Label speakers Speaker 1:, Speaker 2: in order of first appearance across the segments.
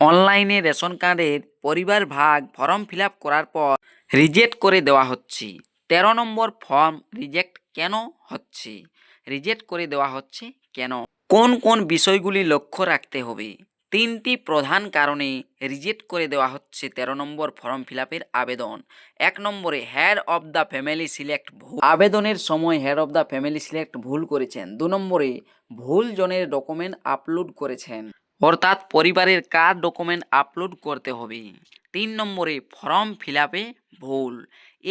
Speaker 1: অনলাইনে রেশন কার্ডের পরিবার ভাগ ফর্ম ফিল করার পর রিজেক্ট করে দেওয়া হচ্ছে। তেরো নম্বর ফর্ম রিজেক্ট কেন হচ্ছে? রিজেক্ট করে দেওয়া হচ্ছে কেন? কোন কোন বিষয়গুলি লক্ষ্য রাখতে হবে? তিনটি প্রধান কারণে রিজেক্ট করে দেওয়া হচ্ছে তেরো নম্বর ফর্ম ফিল আবেদন। এক নম্বরে head of the family select ভুল। আবেদনের সময় head of the family select ভুল করেছেন। দু নম্বরে, ভুল জনের ডকুমেন্ট আপলোড করেছেন। অর্থাৎ পরিবারের কার ডকুমেন্ট আপলোড করতে হবে? তিন নম্বরে ফর্ম ফিল ভুল।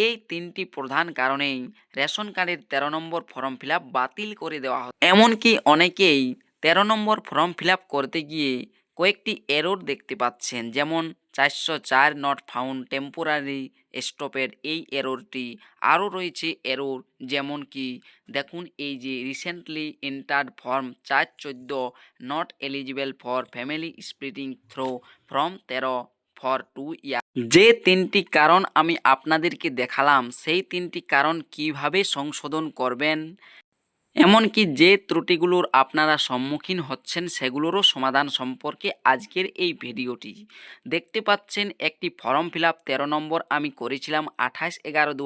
Speaker 1: এই তিনটি প্রধান কারণেই রেশন কার্ডের তেরো নম্বর ফর্ম ফিল বাতিল করে দেওয়া হয়। এমনকি অনেকেই তেরো নম্বর ফর্ম ফিল করতে গিয়ে কয়েকটি এরর দেখতে পাচ্ছেন, যেমন চারশো চার নট ফাউন্ড টেম্পোরারি স্টপের এই এরোরটি আরও রয়েছে এরোর যেমন কি, দেখুন এই যে রিসেন্টলি এন্টার্ড ফর্ম চার চোদ্দ not eligible for family splitting through from তেরো ফর টু ইয়ার। যে তিনটি কারণ আমি আপনাদেরকে দেখালাম, সেই তিনটি কারণ কীভাবে সংশোধন করবেন? এমনকি যে ত্রুটিগুলোর আপনারা সম্মুখীন হচ্ছেন সেগুলোরও সমাধান সম্পর্কে আজকের এই ভিডিওটি। দেখতে পাচ্ছেন একটি ফর্ম ফিল আপ তেরো নম্বর আমি করেছিলাম আঠাশ এগারো দু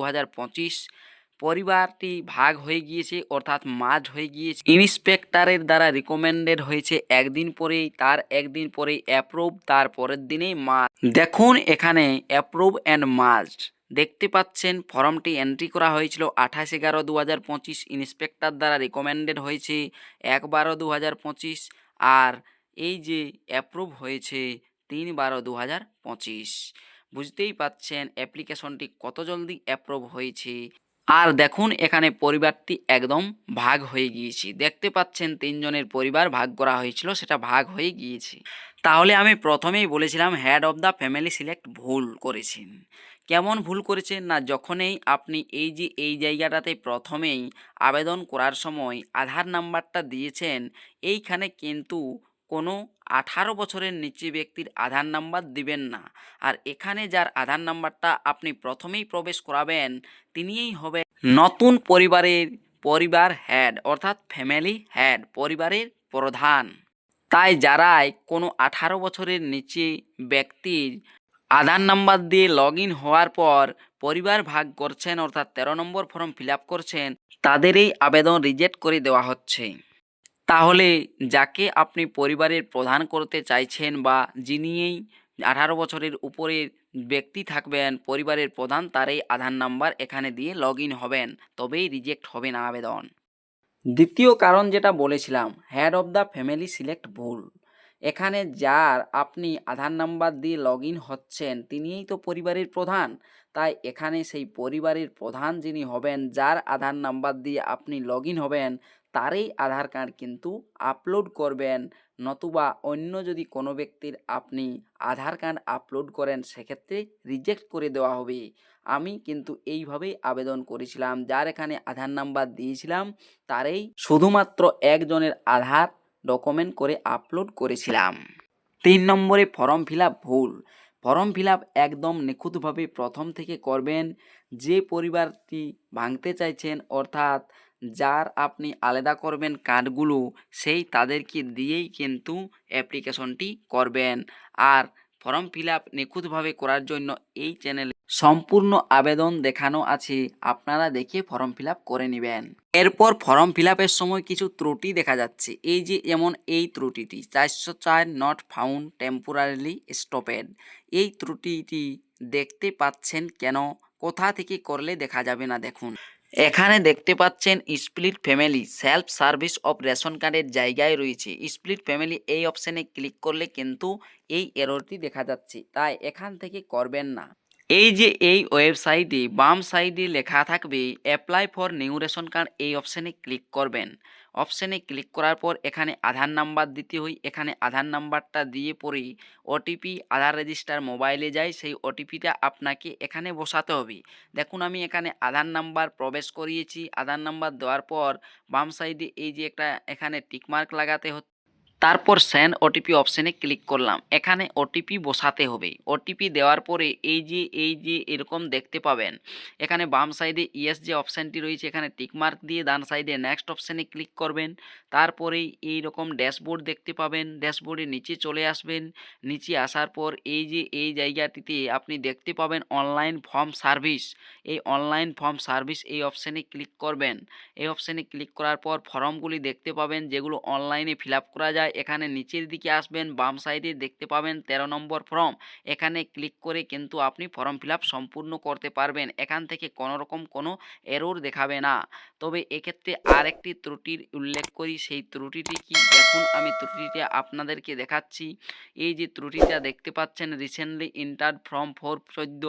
Speaker 1: পরিবারটি ভাগ হয়ে গিয়েছে, অর্থাৎ মাঝ হয়ে গিয়েছে। ইন্সপেক্টরের দ্বারা রিকমেন্ডেড হয়েছে একদিন পরেই, তার একদিন পরেই অ্যাপ্রুভ তার পরের দিনেই মার্জ দেখুন এখানে অ্যাপ্রুভ অ্যান্ড মার্জ দেখতে পাচ্ছেন, ফর্মটি এন্ট্রি করা হয়েছিল আঠাশ এগারো দু হাজার পঁচিশ ইন্সপেক্টর দ্বারা রেকমেন্ডেড হয়েছে এক বারো দু হাজার পঁচিশ আর এই যে অ্যাপ্রুভ হয়েছে তিন বারো দু হাজার পঁচিশ। বুঝতেই পাচ্ছেন অ্যাপ্লিকেশনটি কত জলদি অ্যাপ্রুভ হয়েছে। আর দেখুন, এখানে পরিবারটি একদম ভাগ হয়ে গিয়েছে। দেখতে পাচ্ছেন তিনজনের পরিবার ভাগ করা হয়েছিল, সেটা ভাগ হয়ে গিয়েছে। তাহলে আমি প্রথমেই বলেছিলাম head of the family select ভুল করেছেন। কেমন ভুল করেছেন না যখনই আপনি এই যে এই জায়গাটাতে প্রথমেই আবেদন করার সময় আধার নাম্বারটা দিয়েছেন, এইখানে কিন্তু কোনো আঠারো বছরের নিচে ব্যক্তির আধার নাম্বার দিবেন না। আর এখানে যার আধার নাম্বারটা আপনি প্রথমেই প্রবেশ করাবেন, তিনিই হবে নতুন পরিবারের পরিবার হেড, অর্থাৎ ফ্যামিলি হেড, পরিবারের প্রধান। তাই যারাই কোনো আঠারো বছরের নিচে ব্যক্তির আধার নাম্বার দিয়ে লগ হওয়ার পর পরিবার ভাগ করছেন অর্থাৎ তেরো নম্বর ফর্ম ফিল করছেন, তাদের এই আবেদন রিজেক্ট করে দেওয়া হচ্ছে। তাহলে যাকে আপনি পরিবারের প্রধান করতে চাইছেন বা যিনিই আঠারো বছরের উপরের ব্যক্তি থাকবেন, পরিবারের প্রধান তারই আধার নাম্বার এখানে দিয়ে লগ হবেন, তবেই রিজেক্ট হবে না আবেদন। দ্বিতীয় কারণ যেটা বলেছিলাম head of the family select ভুল। এখানে যার আপনি আধার নাম্বার দিয়ে লগ ইন হচ্ছেন, তিনিই তো পরিবারের প্রধান। তাই এখানে সেই পরিবারের প্রধান যিনি হবেন, যার আধার নাম্বার দিয়ে আপনি লগ ইন হবেন, তারই আধার কার্ড কিন্তু আপলোড করবেন। নতুবা অন্য যদি কোনো ব্যক্তির আপনি আধার কার্ড আপলোড করেন, সেক্ষেত্রে রিজেক্ট করে দেওয়া হবে। আমি কিন্তু এইভাবেই আবেদন করেছিলাম। যার এখানে আধার নাম্বার দিয়েছিলাম, তারই শুধুমাত্র একজনের আধার ডকুমেন্ট করে আপলোড করেছিলাম। তিন নম্বরে ফর্ম ফিল ভুল। ফর্ম ফিল একদম নিখুঁতভাবে প্রথম থেকে করবেন। যে পরিবারটি ভাঙতে চাইছেন, অর্থাৎ যার আপনি আলাদা করবেন কার্ডগুলো, সেই তাদেরকে দিয়েই কিন্তু অ্যাপ্লিকেশনটি করবেন। আর ফর্ম ফিল আপ নিখুঁতভাবে করার জন্য এই চ্যানেলে সম্পূর্ণ আবেদন দেখানো আছে। আপনারা দেখে ফর্ম ফিল করে নেবেন। এরপর ফর্ম ফিল সময় কিছু ত্রুটি দেখা যাচ্ছে। এই যে যেমন এই ত্রুটিটি, চারশো চার নট ফাউন্ড টেম্পোরারিলি স্টপেড এই ত্রুটিটি দেখতে পাচ্ছেন কেন? কোথা থেকে করলে দেখা যাবে না দেখুন। এখানে দেখতে পাচ্ছেন split family self service of ration কার্ডের জায়গায় রয়েছে। স্প্লিট ফ্যামিলি এই অপশানে ক্লিক করলে কিন্তু এই এররটি দেখা যাচ্ছে। তাই এখান থেকে করবেন না। এই যে এই ওয়েবসাইটে বাম সাইডে লেখা থাকবে apply for new ration card এই অপশানে ক্লিক করবেন। অপশানে ক্লিক করার পর এখানে আধার নাম্বার দিতে হয়। এখানে আধার নাম্বারটা দিয়ে পরে ওটিপি আধার রেজিস্টার মোবাইলে যায়। সেই ওটিপিটা আপনাকে এখানে বসাতে হবে। দেখুন, আমি এখানে আধার নাম্বার প্রবেশ করিয়েছি। আধার নাম্বার দেওয়ার পর বাম সাইডে এই যে একটা এখানে টিকমার্ক লাগাতে হচ্ছে। তারপর সেন্ড ওটিপি অপশানে ক্লিক করলাম। এখানে ওটিপি বসাতে হবে। ওটিপি দেওয়ার পরে এই যে এই যে, এরকম দেখতে পাবেন। এখানে বাম সাইডে ইয়েস যে অপশানটি রয়েছে, এখানে টিকমার্ক দিয়ে ডান সাইডে নেক্সট অপশানে ক্লিক করবেন। তারপরেই এই রকম ড্যাশবোর্ড দেখতে পাবেন। ড্যাশবোর্ডে নিচে চলে আসবেন। নিচে আসার পর এই যে, এই জায়গাটিতে আপনি দেখতে পাবেন অনলাইন ফর্ম সার্ভিস এই অনলাইন ফর্ম সার্ভিস এই অপশানে ক্লিক করবেন। এই অপশানে ক্লিক করার পর ফর্মগুলি দেখতে পাবেন, যেগুলো অনলাইনে ফিল করা যায়। এখানে নিচের দিকে আসবেন, বাম সাইডে দেখতে পাবেন তেরো নম্বর ফর্ম। এখানে ক্লিক করে কিন্তু আপনি ফর্ম ফিল সম্পূর্ণ করতে পারবেন। এখান থেকে কোনো রকম কোনো এরোর দেখাবে না। তবে এক্ষেত্রে আরেকটি ত্রুটির উল্লেখ করি। সেই ত্রুটিটি কি? দেখুন, আমি ত্রুটিটা আপনাদেরকে দেখাচ্ছি। এই যে ত্রুটিটা দেখতে পাচ্ছেন রিসেন্টলি ইন্টার ফর্ম ফোর চোদ্দ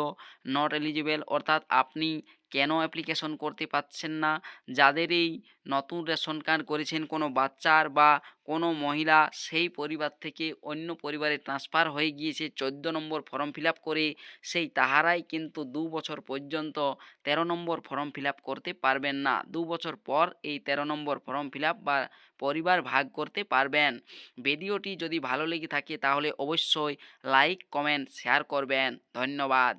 Speaker 1: নট এলিজিবল অর্থাৎ আপনি কেন অ্যাপ্লিকেশন করতে পারছেন না? যাদের এই নতুন রেশন কার্ড করেছেন কোনো বাচ্চার বা কোনো মহিলা, সেই পরিবার থেকে অন্য পরিবারে ট্রান্সফার হয়ে গিয়েছে চোদ্দ নম্বর ফর্ম ফিল করে, সেই তাহারাই কিন্তু দু বছর পর্যন্ত তেরো নম্বর ফর্ম ফিল করতে পারবেন না। দু বছর পর এই তেরো নম্বর ফর্ম ফিল বা পরিবার ভাগ করতে পারবেন। ভিডিওটি যদি ভালো লেগে থাকে তাহলে অবশ্যই লাইক কমেন্ট শেয়ার করবেন। ধন্যবাদ।